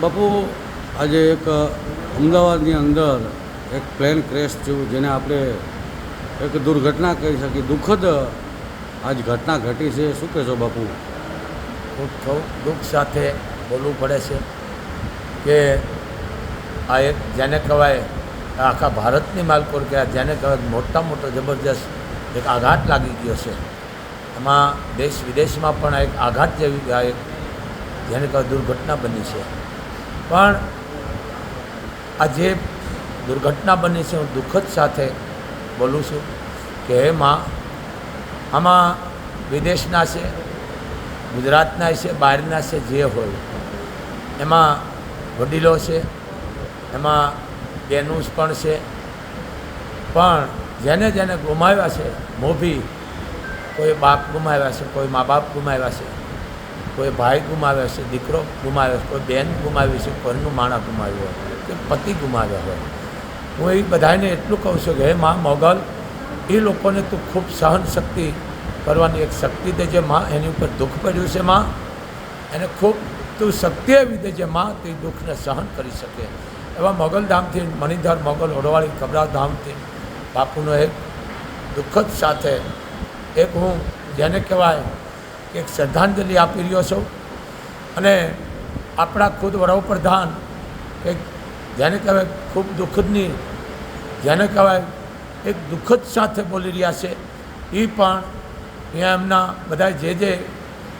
બાપુ, આજે એક અમદાવાદની અંદર એક પ્લેન ક્રેશ થયું જેને આપણે એક દુર્ઘટના કહી શકીએ. દુઃખદ આજ ઘટના ઘટી છે. શું કહેશો બાપુ? ખૂબ દુઃખ સાથે બોલવું પડે છે કે આ એક જેને કહેવાય આખા ભારતની માલકોર કે જેને કહેવાય મોટા મોટો જબરજસ્ત એક આઘાત લાગી ગયો છે. એમાં દેશ વિદેશમાં પણ એક આઘાત જેવી એક જેને કહેવાય દુર્ઘટના બની છે. પણ આ જે દુર્ઘટના બની છે, હું દુઃખદ સાથે બોલું છું કે એમાં આમાં વિદેશના છે, ગુજરાતના છે, બહારના છે, જે હોય. એમાં વડીલો છે, એમાં બેનુસ પણ છે. પણ જેને જેને ગુમાવ્યા છે, મોભી, કોઈ બાપ ગુમાવ્યા છે, કોઈ મા બાપ ગુમાવ્યા છે. કોઈ ભાઈ ગુમાવે છે, દીકરો ગુમાવે છે, કોઈ બેન ગુમાવી છે, ઘરનું માણા ગુમાવ્યું હોય, કે પતિ ગુમાવ્યા હોય. હું એ બધાને એટલું કહું છું કે હે મા મોગલ, એ લોકોને તું ખૂબ સહન શક્તિ કરવાની એક શક્તિ દેજે માં એની ઉપર દુઃખ પડ્યું છે માં. એને ખૂબ તું શક્તિ એવી દેજે માં તે દુઃખને સહન કરી શકે. એવા મોગલધામથી મણિધર મોગલ ઓડવાળી કબરાધામથી બાપુનો એક દુઃખદ સાથે એક હું જેને કહેવાય એક શ્રદ્ધાંજલિ આપી રહ્યો છું. અને આપણા ખુદ વડાપ્રધાન એક જેને કહેવાય ખૂબ દુઃખદની, જેને કહેવાય એક દુઃખદ સાથે બોલી રહ્યા છે એ પણ અહીંયા એમના બધા જે જે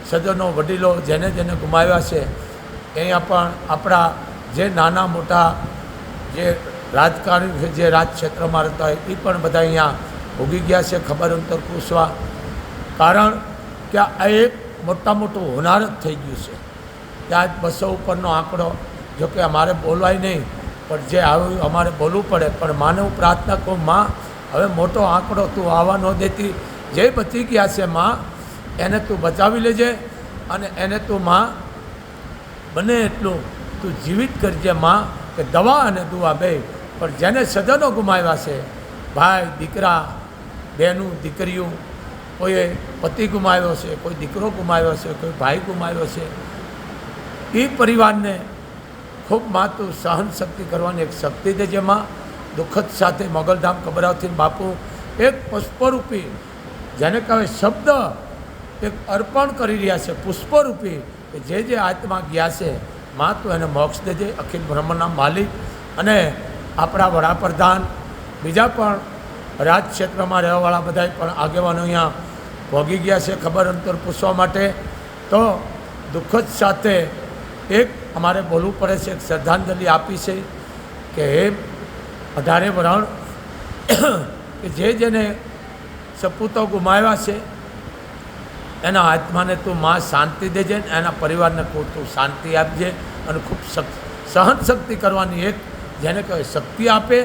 સદનો વડીલો જેને જેને ગુમાવ્યા છે, અહીંયા પણ આપણા જે નાના મોટા જે રાજકારણી છે, જે રાજક્ષેત્રમાં રહેતા હોય એ પણ બધા અહીંયા ઉગી ગયા છે, ખબર અંતર પૂછવા. કારણ કે આ એક મોટા મોટું હોનાર જ થઈ ગયું છે. કે આજ બસો ઉપરનો આંકડો, જો કે અમારે બોલવાય નહીં, પણ જે આવ્યું અમારે બોલવું પડે. પણ માને હું પ્રાર્થના કહું માં હવે મોટો આંકડો તું આવવા ન દેતી. જે બચી ગયા છે માં, એને તું બચાવી લેજે અને એને તું માં બને એટલું તું જીવિત કરજે માં, કે દવા અને દુવા બે. પણ જેને સદનો ગુમાવ્યા છે, ભાઈ, દીકરા બહેનું દીકરીઓ કોઈએ પતિ ગુમાવ્યો છે, કોઈ દીકરો ગુમાવ્યો છે, કોઈ ભાઈ ગુમાવ્યો છે. એ પરિવારને ખૂબ માતુ સહન શક્તિ કરવાની એક શક્તિ છે જેમાં દુઃખદ સાથે મોગલધામ કબરાવથી બાપુ એક પુષ્પરૂપી, જેને કહેવાય શબ્દ, એક અર્પણ કરી રહ્યા છે. પુષ્પરૂપી કે જે જે આત્મા ગયા છે માં એને મોક્ષ દેજે, અખિલ બ્રહ્મના માલિક અને આપણા વડાપ્રધાન. બીજા પણ રાજ ક્ષેત્રમાં રહેવાવાળા બધા પણ આગેવાનો અહીંયા ભોગી ગયા છે ખબર અંતર પૂછવા માટે. તો દુઃખદ સાથે એક અમારે બોલવું પડે છે, એક શ્રદ્ધાંજલિ આપી છે કે હે અઢારે વરણ, કે જે જેને સપૂતો ગુમાવ્યા છે, એના આત્માને તું માં શાંતિ દેજે ને એના પરિવારને તું શાંતિ આપજે અને ખૂબ સહન શક્તિ કરવાની એક જેને કહેવાય શક્તિ આપે,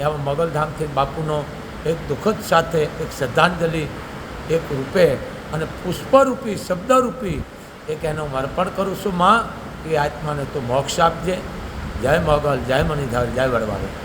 એવા મગલધામથી બાપુનો એક દુઃખદ સાથે એક શ્રદ્ધાંજલિ એક રૂપે અને પુષ્પરૂપી, શબ્દરૂપી, એક એનું અર્પણ કરું છું માં, એ આત્માને તું મોક્ષ આપજે. જય મોગલ, જય મણિધર, જય વડવાળો.